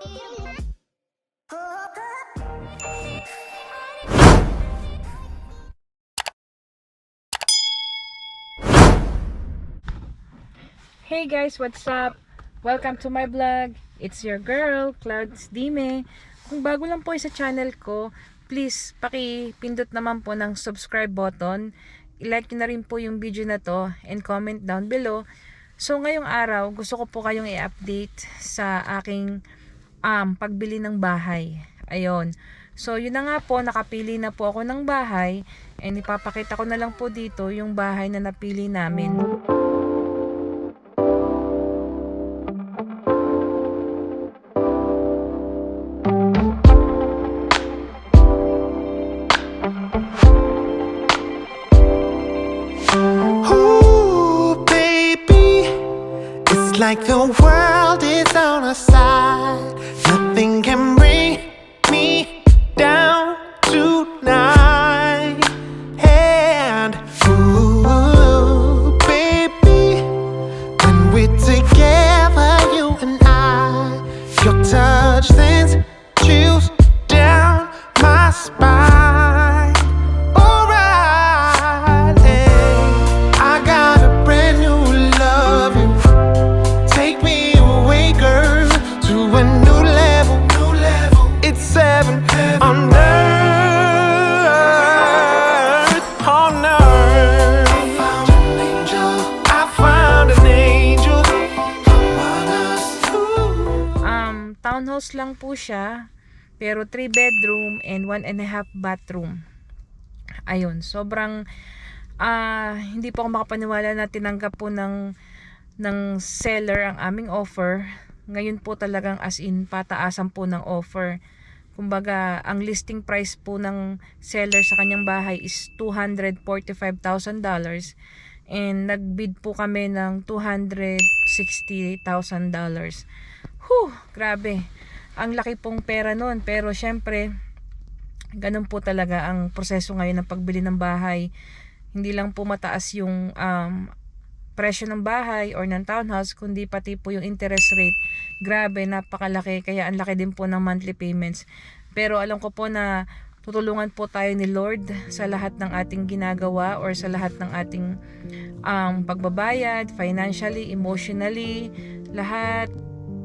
Hey guys, what's up? Welcome to my vlog. It's your girl, Clouds Dime. Kung bago lang po sa channel ko, please paki-pindot naman po ng subscribe button. I-like na rin po yung video na to and comment down below. So ngayong araw, gusto ko po kayong i-update sa aking um, pagbili ng bahay. Ayun. So yun na nga po, nakapili na po ako ng bahay and ipapakita ko na lang po dito yung bahay na napili namin. Ooh, baby, it's like the world is on our side. Townhouse lang po siya. Pero 3 bedroom and 1 and a half bathroom. Ayun, sobrang ah hindi po ako makapaniwala na tinanggap po ng ng seller ang aming offer. Ngayon po talagang as in pataasan po ng offer. Kumbaga, ang listing price po ng seller sa kanyang bahay is $245,000 and nagbid po kami ng $260,000. Whew, grabe. Ang laki pong pera nun. Pero syempre, ganun po talaga ang proseso ngayon ng pagbili ng bahay. Hindi lang po mataas yung um, presyo ng bahay or ng townhouse, kundi pati po yung interest rate. Grabe, napakalaki. Kaya ang laki din po ng monthly payments. Pero alam ko po na tutulungan po tayo ni Lord sa lahat ng ating ginagawa or sa lahat ng ating um, pagbabayad, financially, emotionally, lahat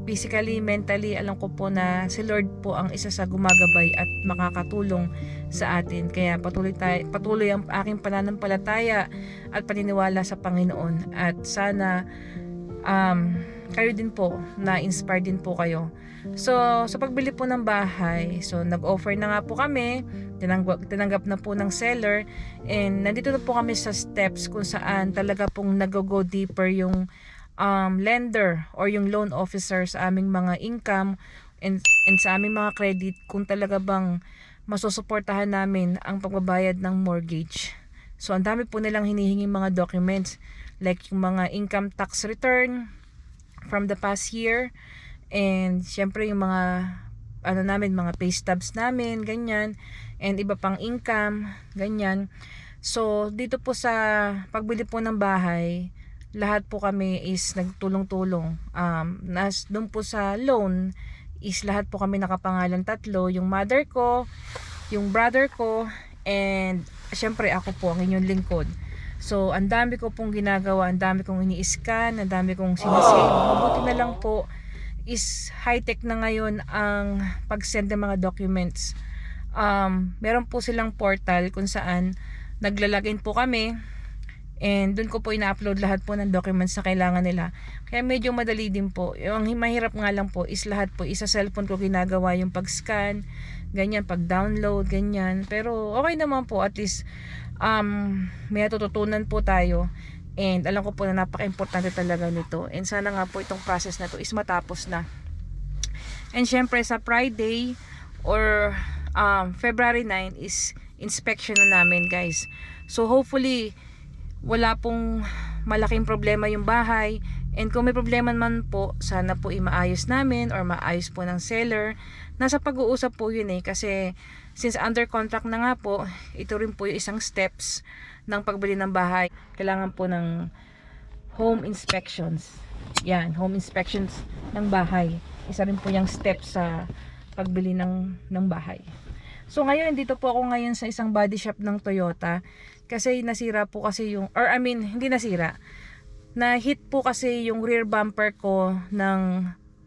physically, mentally, alam ko po na si Lord po ang isa sa gumagabay at makakatulong sa atin. Kaya patuloy, tayo, patuloy ang aking pananampalataya at paniniwala sa Panginoon. At sana um, kayo din po, na-inspire din po kayo. So, sa pagbili po ng bahay, so nag-offer na nga po kami, tinanggap, tinanggap na po ng seller, and nandito na po kami sa steps kung saan talaga pong nag-go deeper yung um, lender or yung loan officer sa aming mga income and, and sa aming mga credit kung talaga bang masusuportahan namin ang pagbabayad ng mortgage. So, ang dami po nilang hinihinging mga documents like yung mga income tax return from the past year and syempre yung mga ano namin, mga pay stubs namin, ganyan, and iba pang income, ganyan. So, dito po sa pagbili po ng bahay, lahat po kami is nagtulong-tulong. Um, nas, doon po sa loan, is lahat po kami nakapangalan tatlo. Yung mother ko, yung brother ko, and syempre ako po ang inyong lingkod. So, ang dami ko pong ginagawa, ang dami kong ini-scan, ang dami kong sinasave. Mabuti na lang po is high-tech na ngayon ang pag-send ng mga documents. Um, meron po silang portal kung saan naglalagin po kami and doon ko po ina-upload lahat po ng documents na kailangan nila. Kaya medyo madali din po. Yung mahirap nga lang po is lahat po isa cellphone ko ginagawa yung pag-scan, ganyan, pag-download, ganyan. Pero okay naman po at least um, may natututunan po tayo. And alam ko po na napaka-importante talaga nito. And sana nga po itong process na to is matapos na. And syempre sa Friday or um, February 9 is inspection na namin guys. So hopefully wala pong malaking problema yung bahay. And kung may problema man po, sana po imaayos namin or maayos po ng seller. Nasa pag-uusap po yun eh kasi since under contract na nga po, ito rin po yung isang steps ng pagbili ng bahay. Kailangan po ng home inspections. Yan, home inspections ng bahay. isa rin po yung step sa pagbili ng, ng bahay. So ngayon, dito po ako ngayon sa isang body shop ng Toyota kasi nasira po kasi yung, or I mean, hindi nasira, na hit po kasi yung rear bumper ko ng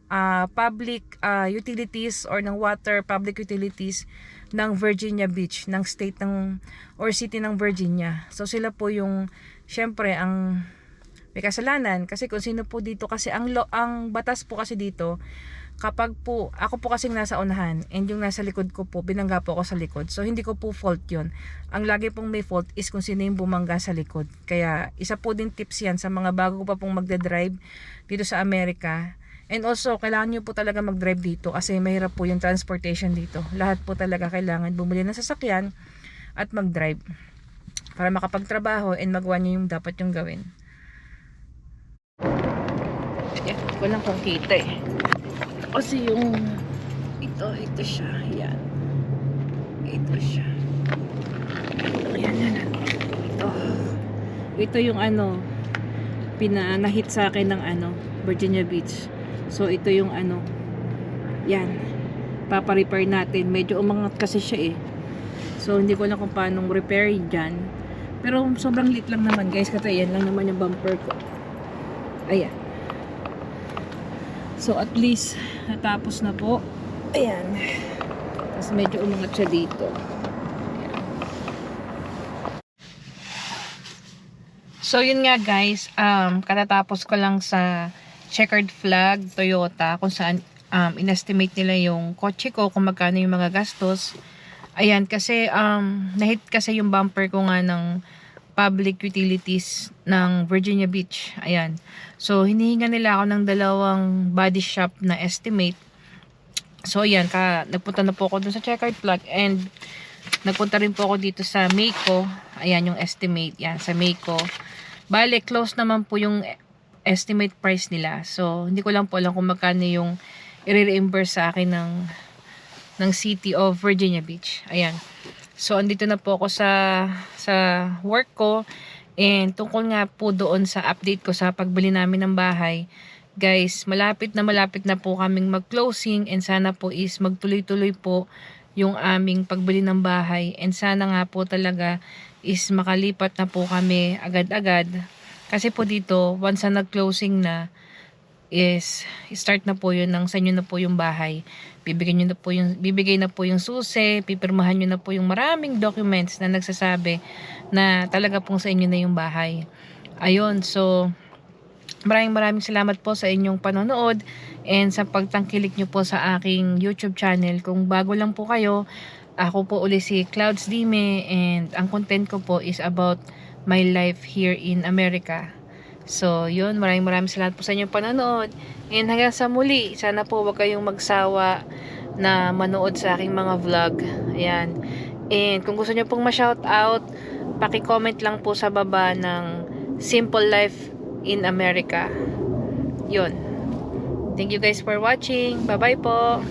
ah, public ah, utilities or ng water public utilities ng Virginia Beach, ng state ng or city ng Virginia. So sila po yung syempre ang may kasalanan kasi kung sino po dito kasi ang lo, ang batas po kasi dito kapag po ako po kasing nasa unahan and yung nasa likod ko po binangga po ako sa likod. So hindi ko po fault yon ang lagi pong may fault is kung sino yung bumangga sa likod. Kaya isa po din tips yan sa mga bago pa pong magde-drive dito sa Amerika. And also kailangan nyo po talaga mag-drive dito kasi mahirap po yung transportation dito. Lahat po talaga kailangan bumili ng sasakyan at mag-drive para makapagtrabaho and magawa nyo yung dapat yung gawin. Yeah, hindi ko lang kung kita eh. Kasi yung ito, ito siya. Yan. Ito siya. Ayan, yan. yan. Ito. Ito yung ano, pinanahit sa akin ng ano, Virginia Beach. So, ito yung ano, yan. Papa-repair natin. Medyo umangat kasi siya eh. So, hindi ko lang kung paano repair dyan. Pero sobrang lit lang naman guys. Kasi yan lang naman yung bumper ko. Ayan. So at least natapos na po. Ayan. Tapos medyo umangat siya dito. Ayan. So yun nga guys, um, katatapos ko lang sa checkered flag Toyota kung saan um, inestimate nila yung kotse ko kung magkano yung mga gastos. Ayan, kasi um, nahit kasi yung bumper ko nga ng public utilities ng Virginia Beach. Ayan. So, hinihinga nila ako ng dalawang body shop na estimate. So, ayan. Ka, nagpunta na po ako dun sa checkered flag and nagpunta rin po ako dito sa Mako. Ayan yung estimate. Yan, sa Mako. Bale, close naman po yung estimate price nila. So, hindi ko lang po alam kung magkano yung i-reimburse sa akin ng ng City of Virginia Beach. Ayan. So, andito na po ako sa sa work ko and tungkol nga po doon sa update ko sa pagbili namin ng bahay. Guys, malapit na malapit na po kaming mag-closing and sana po is magtuloy-tuloy po yung aming pagbili ng bahay and sana nga po talaga is makalipat na po kami agad-agad. Kasi po dito, once na nag-closing na, is start na po yun ng sa inyo na po yung bahay. Bibigyan nyo na po yung, bibigay na po yung susi, pipirmahan nyo na po yung maraming documents na nagsasabi na talaga pong sa inyo na yung bahay. Ayun, so maraming maraming salamat po sa inyong panonood and sa pagtangkilik nyo po sa aking YouTube channel. Kung bago lang po kayo, ako po uli si Clouds Dime and ang content ko po is about my life here in America. So, yun, maraming maraming salamat po sa inyong panonood. And hanggang sa muli, sana po wag kayong magsawa na manood sa aking mga vlog. Ayan. And kung gusto niyo pong ma-shout out, paki-comment lang po sa baba ng Simple Life in America. Yun. Thank you guys for watching. Bye-bye po.